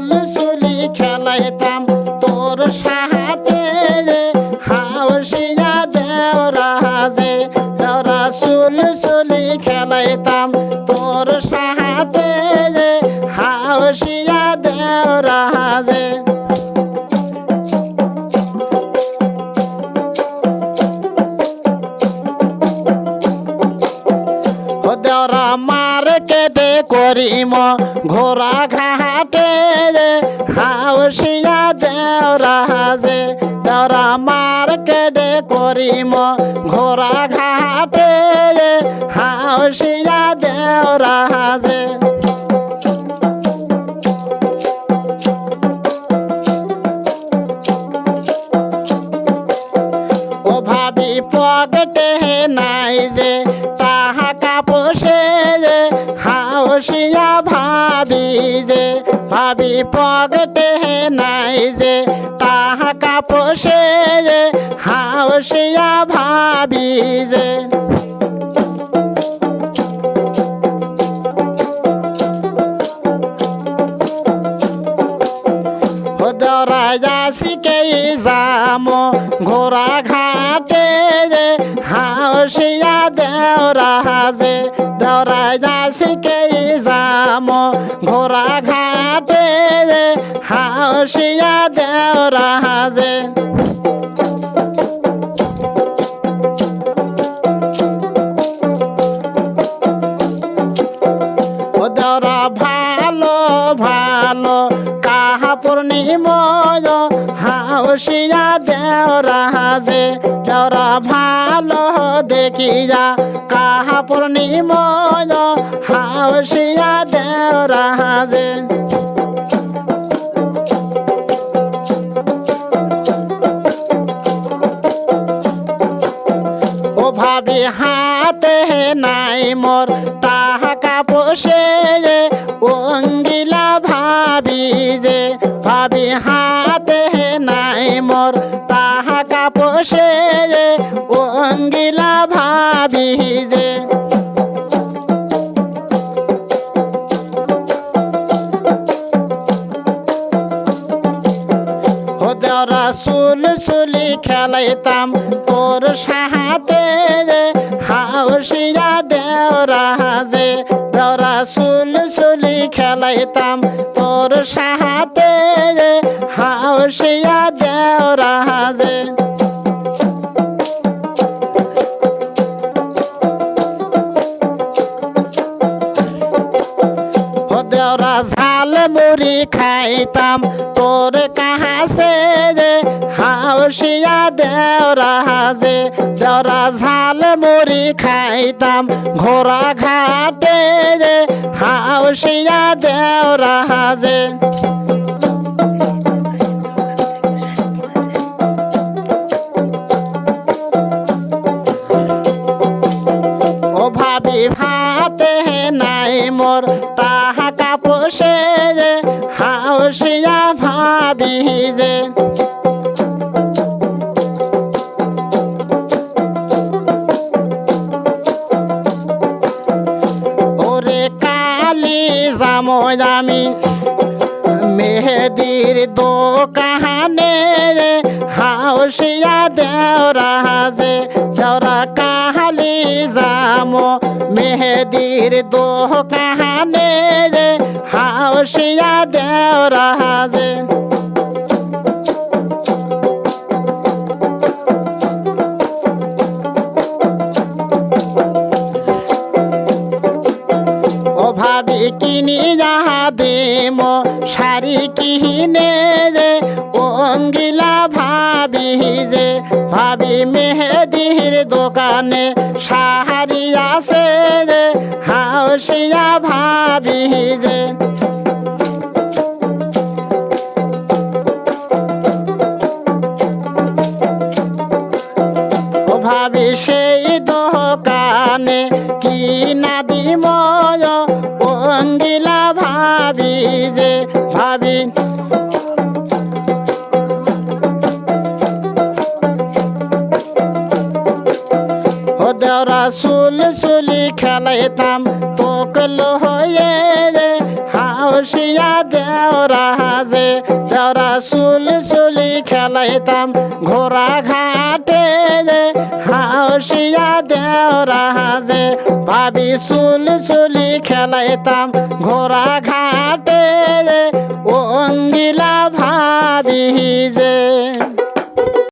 সুলসুলি খেলাইতাম তোর সাহাতে রে হাওসিয়া দেওরাজে দেওরা সুলসুলি খেলাইতাম তোর সাহাতে রে হাওসিয়া দেওরাজে ও দেওরা মার কেটে করিম, ঘোড়া ঘাটে হাওসিয়া দেওরা হাজে দেওরা মার কেটে করিম ঘোড়া ঘাটে। হাওসিয়া দেওরা হাজে ও ভাবি পকেটে নাই যে পকেটে নাই যে পোষে যে হাওসিয়া ভাবি যে। দরাজাসিকে যাম ঘোড়া ঘাটে রে হাওসিয়া দেওরাজে দরাজাসিকে যাম ঘোড়া ঘাটে রে হাওসিয়া দেওরাজে ও দেওরা ভালো ভালো, কাহা পূর্ণিময় হাউসিয়া দেওরা হাজে দেওরা ভালো, দেখিয়া কাহা পূর্ণিময় হাউসিয়া দেওরা হাজে ও ভাবি, হাতে নাই মোর টাকা পোষে অঙ্গিলা ভাবি যে, ভাবি, হাতে নাই মোর টাকা পোষে অঙ্গিলা ও দেওরা সুল সুলি খেলাইতাম তোর সাহাতে হাউসিয়া দেওরা যে দেওরা সুল সুলি খেলাইতাম তোর সাহাতে হাউসিয়া দেওরা ও দেওরা মুড়ি খাইতাম। তোর কাহাসে রে হাউসিয়া দেওরা যে জরা ঝাল মুড়ি খাইতাম। ঘোড়া ঘাটে রে হাউসিয়া দেওরা যে জাময় আমি মেহেদির দোকানে হাউসিয়া দেওরা হাজে দেওরা কাহালি জাম, মেহেদির দোকানে হাউসিয়া দেওরা যে ও ভাবি কিনি যাহা দেম শাড়ি কিনে রে অঙ্গিলা ভাবি যে, ভাবি মেহেদির দোকানে শাড়ি আছে রে হাউসিয়া ভাবি যে। ভাবি সেই দোকানে দেওরা সুল সুলি খেলাইতাম তোকল হয়ে রে, হাউসিয়া দেও দেওরা যে দেওরা চুল চুলি খেলাইতাম ঘোড়া ঘাটে যে হাউসিয়া দেওরা যে ভাবি চুল চুলি খেলাইতাম ঘোড়া ঘাটে যে অঙ্গিলা ভাবি যে